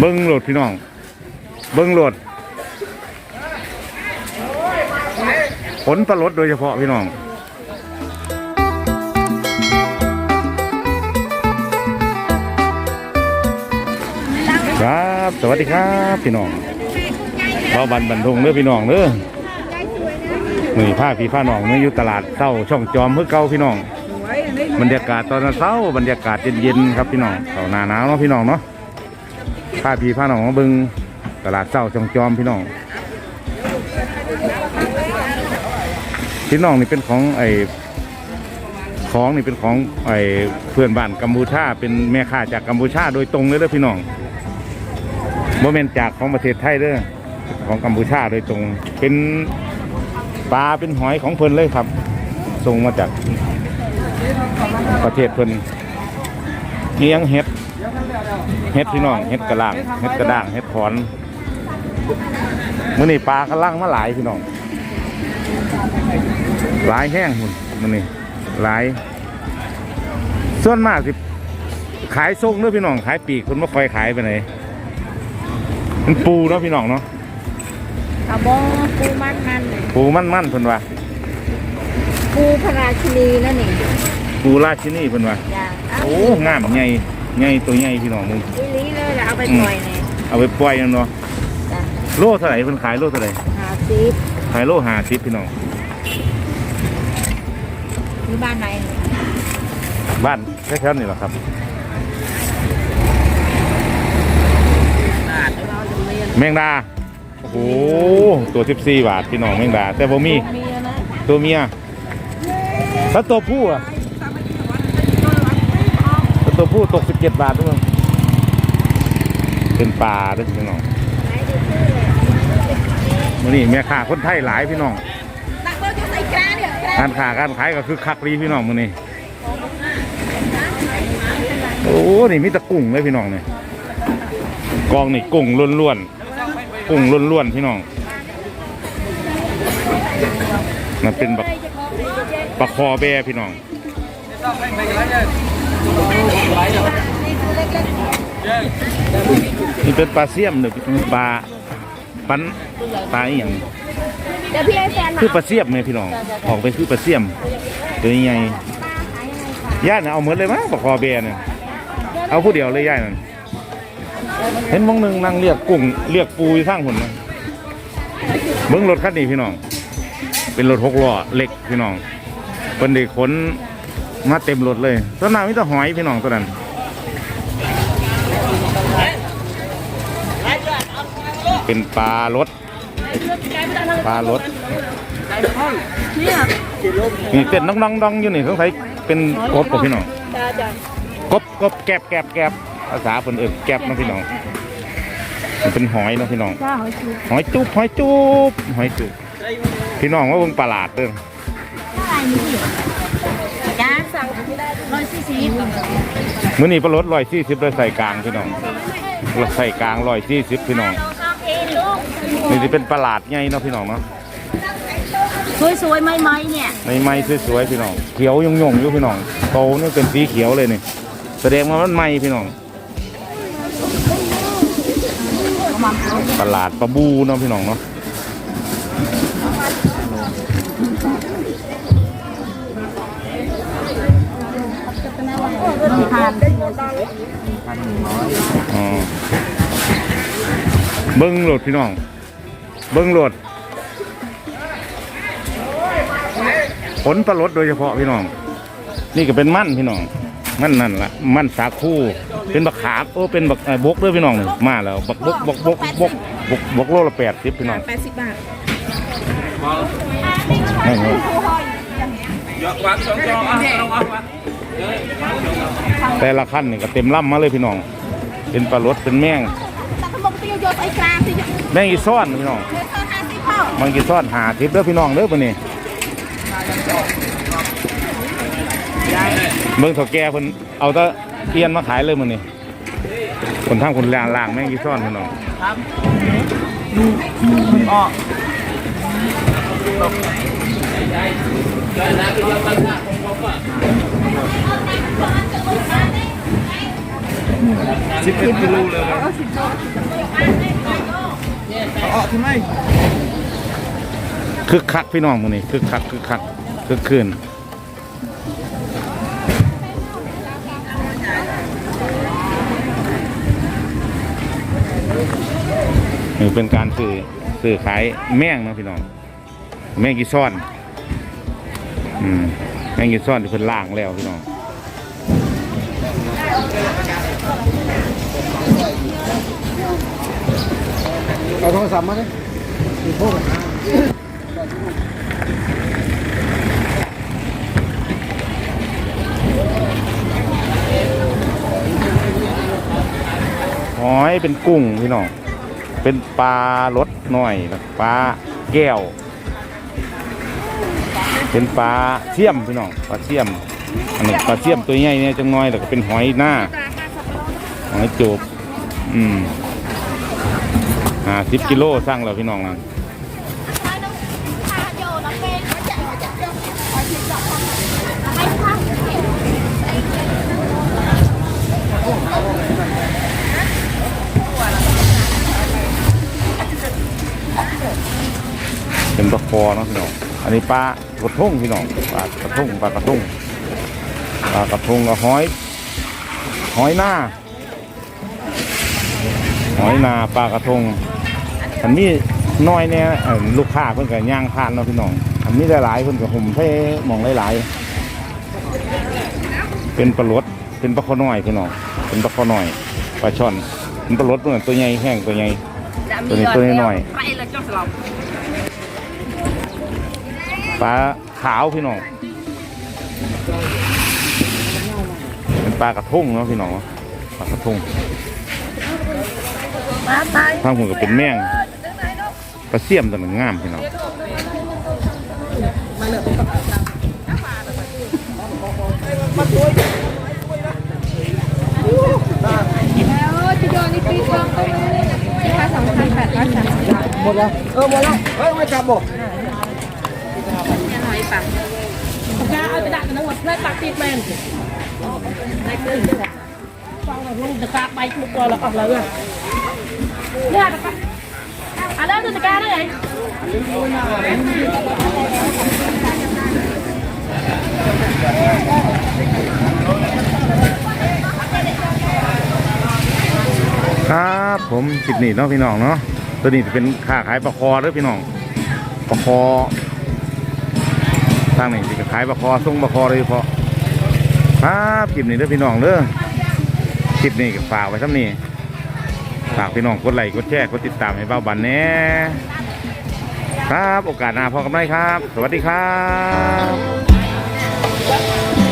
เบิ้งโหลดพี่น้อง เบิ้งโหลดผลปลารดโดยเฉพาะพี่น้องครับ สวัสดีครับพี่น้องพ่อบันบันทงเด้อพี่น้องเด้อนี่ผ้าพี่ผ้าน้องเนี่อยู่ตลาดเศร้าช่องจอมเพื่อเก่าพี่น้อง บรรยากาศตอนเช้าบรรยากาศเย็นๆครับพี่น้องเขาหนาหนาวเนาะพี่น้องเนาะ ผ้าพีผ้าหนองมาเบิงตลาดเศร้าช่องจอมพี่น้อง พี่น้องนี่เป็นของไอ้ของนี่เป็นของไอ้เพื่อนบ้านกัมพูชา เป็นแม่ค้าจากกัมพูชาโดยตรงเลยเด้อพี่น้องโมเมนจากของประเทศไทยเด้อของกัมพูชาโดยตรง เป็นปลาเป็นหอยของเพิ่นเลยครับส่งมาจากประเทศเพิ่นเลี้ยงเห็ด เห็ดพี่น้องเห็ดกระล่างเห็ดกระด้างเห็ดขอนมื้อนี้ปลากระล่างมาหลายพี่น้องหลายแห้งหุ่นมื้อนี้หลาย ส่วนมากสิขายส่งเด้อพี่น้องขายปีกคนไม่ค่อยขายไปไหนมันปูเนาะพี่น้องเนาะเอาบอปูมันมันเลยปูมั่นๆเพิ่นว่าปูพระราชินีนั่นนี่ปูราชินีเพิ่นว่าจ้าเอาโอ้งามใหญ่ ใหญ่ตัวใหญ่พี่น้องมึงอีหลีเลยล่ะเอาไปปล่อยเนี่ยเอาไปปล่อยนั่นเนาะจ้าโลเท่าไหร่เพิ่นขายโลเท่าไหร่หาซีฟขายโลหาสิบพี่น้อง อยู่บ้านไหนเนี่ยบ้านแค่ๆนี่แหละครับ เราจะเรียนแมงดา โอ้โห ตัวสิบสี่บาท พี่น้องแมงดา แต่บ่มีเมียนะตัวเมียแล้วตัวผู้อะแล้ว ตัวผู้ตกสิบเจ็ดบาทด้วยมั้งเป็นปลาด้วยพี่น้องมื้อนี้แม่ค้าคนไทยหลายพี่น้องตักเบอร์จะใส่กระเนี่ยกระการค้าการขายก็คือคักรีพี่น้องมื้อนี้โอ้นี่มีแตะกุ้งเลยพี่น้องเนี่ยกองนี่กุ้งล้วนๆกุ้งล้วนๆพี่น้องมันเป็นแบบปลาคอแบพี่น้อง นี่เป็นปลาเสี่ยมหรือปลาปันปลาอหย่างเดี๋ยวพี่ให้แฟนมาคือปลาเสี่ยมไงพี่น้องออกไปคือปลาเสี่ยมตัวใหญ่ย่าน่ะเอาเหมือนเลยมั้ยปลาคอแบเนี่ยเอาผู้เดียวเลยย่านั่นเห็นมองหนึ่งนั่งเรียกกุ้งเรียกปูอยู่ข้างหุ่นนะเบิ้งรถคันนี้พี่น้อง เป็นรถหกล้อเหล็กพี่น้องเป็นเด็กขน มาเต็มรถเลยต้นน้ำมีแต่หอยพี่น้องตัวนั้นเป็นปลารสปลารสเนี่ยเต้นน้องน้องอยู่นี่สงสัยเป็นกบกับพี่น้องกบกบแกบแกบแกบภาษาคนเอิ้นแกบนะพี่น้องเป็นหอยเนาะพี่น้องหอยชูหอยจุบหอยจุบหอยจุบพี่น้องว่าเบิ่งประหลาดเด้อ ร้อยสี่สิบมื้อนี้ปลารสร้อยสี่สิบเลยใส่กลางพี่น้องใส่กลางร้อยสี่สิบพี่น้องนี่จะเป็นประหลาดไงเนาะพี่น้องเนาะสวยๆไหมๆเนี่ยในไม้สวยๆพี่น้องเขียวยงๆอยู่พี่น้องโตนี่เป็นสีเขียวเลยนี่แสดงว่ามันใหม่พี่น้องประหลาดปลาบูเนาะพี่น้องเนาะ อ๋อเบิ้งโหลดพี่น้อง เบิ้งโหลดผลปลารดโดยเฉพาะพี่น้อง นี่ก็เป็นมั่นพี่น้อง มั่นนั่นละมั่นสาคูเป็นบักขามโอ้เป็นบักเอ่อบกเด้วยพี่น้องนี่มาแล้วบักบกบกบกบกบกบกโลละแปดสิบพี่น้องแปดสิบบาทนั่นไง quán sống cho ăn không ăn quán แต่ละขั้นนี่ก็เต็มล่ำมาเลยพี่น้อง เป็นปลารดเป็นแมงแมงอีซ่อนพี่น้องเธอห้าสิบเท่าบางกีซ่อนหาทิปเด้อพี่น้องเด้อปะนี่เมืองถาแก่เพิ่นเอาตะเอียนมาขายเลยมื้อนี้คนทางคนล่างล่างแม่งกีซ่อนพี่น้อง Ờ. มสิบเอ็ดกิ โลเลยเอาสิบโลเอาออกทำไมคึกคักพี่น้องมื้อนี้คึกคักคึกคักคึกคืนนี่เป็นการซื้อซื้อขายแม่งเนาะพี่น้องแม่งกี่ซ่อน อืมแม่งกี่ซ่อนที่เพิ่นล่างแล้วพี่น้องเอาโทรศัพท์มาดิมีโทรหอยเป็นกุ้งพี่น้อง เป็นปลารสหน่อยแล้วปลาแก้ว เป็นปลาเสี่ยมพี่น้องปลาเสี่ยมอันนี้ปลาเสี่ยมตัวใหญ่เนี่ยจังน้อยแล้วก็เป็นหอยหน้าหอยจูบอืมอ่าสิบกิโลสร้างแล้วพี่น้องนะเป็นปลาคอเนาะพี่น้อง อันนี้ปลากระทงพี่น้องปลากระทงปลากระทงปลากระทงกับหอย หอยหน้า หอยนาปลากระทงอันนี้น้อยเนี่ยเอิ่มลูกค้าเพิ่นก็ย่างผ่านเนาะพี่น้องอันนี้หลายๆเพิ่นก็ห่มเท่หมองหลายๆเป็นปลาลดเป็นปลาข้อน้อยพี่น้องเป็นปลาข้อน้อยปลาช่อนเป็นปลาลดเพิ่นตัวใหญ่แห้งตัวใหญ่ตัวนี้ตัวน้อยไปลาขาวพี่น้องเป็นปลากระทงเนาะพี่น้องปลากระทงมาไปทางผมก็เป็นแมงปลาเสี่ยมตัวหนึ่งงามพี่น้องแล้วที่โดนนี่ปีกองตรงนี้ค่าสองพันแปดร้อยสามสิบบาทหมดแล้วเออหมดแล้วเฮ้ยไม่จับบอก หอยปังกาเอาไปดักกันทั้งหมดเลยปากติดแมนในคืนฟังแบบลุงตะกาไปทุกตัวแล้วออกเลยเนี่ยตะอะเริ่มดูตะกาได้เลยครับผมจิบหนีเนาะพี่น้องเนาะตัวนี้จะเป็นค้าขายปลาคอเด้อพี่น้องปลาคอ ทางนี้จะขายบะคอส่งบะคอเลยเฉพาะครับจิปนีเด้อพี่น้องเด้อจิปนี้ฝากไว้ทั้งนี้ฝากพี่น้องกดไลค์กดแชร์กดติดตามให้เบ้าบันแน่ครับโอกาสหน้าพอกันได้ครับ สวัสดีครับ